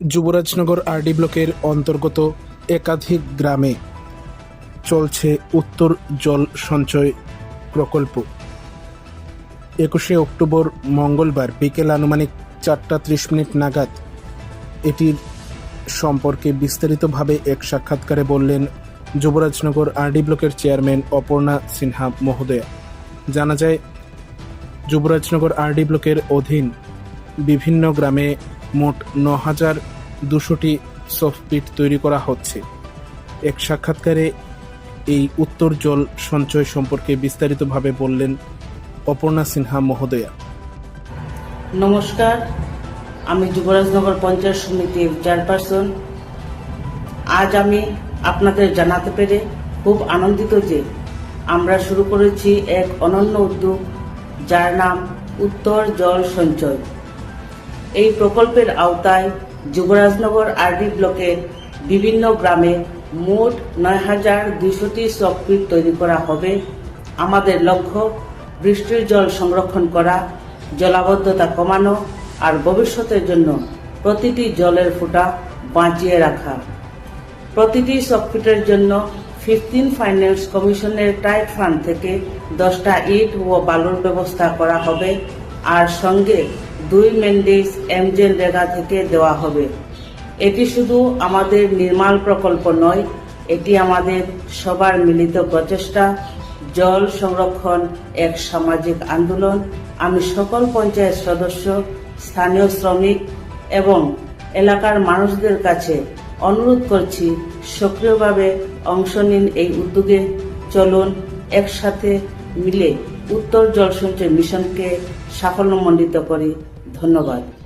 Jubarajnagar RD ব্লকের অন্তর্গত একাধিক গ্রামে চলছে উত্তর জল সঞ্চয় প্রকল্প। একুশে অক্টোবর মঙ্গলবার বিকেল আনুমানিক চারটা ত্রিশ মিনিট নাগাদ এটির সম্পর্কে বিস্তারিতভাবে এক সাক্ষাৎকারে বললেন যুবরাজনগর আরডি ব্লকের চেয়ারম্যান অপর্ণা সিনহা মহোদয়া। জানা যায়, যুবরাজনগর আরডি ব্লকের অধীন বিভিন্ন গ্রামে মোট ন হাজার দুশোটি সফটপিট তৈরি করা হচ্ছে। এক সাক্ষাৎকারে এই উত্তর জল সঞ্চয় সম্পর্কে বিস্তারিতভাবে বললেন অপর্ণা সিনহা মহোদয়া। নমস্কার, আমি যুবরাজনগর পঞ্চায়েত সমিতির চেয়ারপারসন। আজ আমি আপনাদের জানাতে পেরে খুব আনন্দিত যে আমরা শুরু করেছি এক অনন্য উদ্যোগ যার নাম উত্তর জল সঞ্চয়। এই প্রকল্পের আওতায় যুবরাজনগর আরডি ব্লকের বিভিন্ন গ্রামে মোট নয় হাজার দুইশোটি সফটপিট তৈরি করা হবে। আমাদের লক্ষ্য, বৃষ্টির জল সংরক্ষণ করা, জলাবদ্ধতা কমানো আর ভবিষ্যতের জন্য প্রতিটি জলের ফোঁটা বাঁচিয়ে রাখা। প্রতিটি সফটপিটের জন্য ফিফটিন ফাইন্যান্স কমিশনের টাইট ফান্ড থেকে দশটা ইট ও বালুর ব্যবস্থা করা হবে। আর সঙ্গে দুই মেন্ডিস এমজেন রেগা থেকে দেওয়া হবে। এটি শুধু আমাদের নির্মাণ প্রকল্প নয়, এটি আমাদের সবার মিলিত প্রচেষ্টা। জল সংরক্ষণ এক সামাজিক আন্দোলন। আমি সকল পঞ্চায়েত সদস্য, স্থানীয় শ্রমিক এবং এলাকার মানুষদের কাছে অনুরোধ করছি, সক্রিয়ভাবে অংশ নিন এই উদ্যোগে। চলুন একসাথে মিলে উত্তর জলসঞ্চয় মিশনকে সাফল্যমণ্ডিত করি। ধন্যবাদ।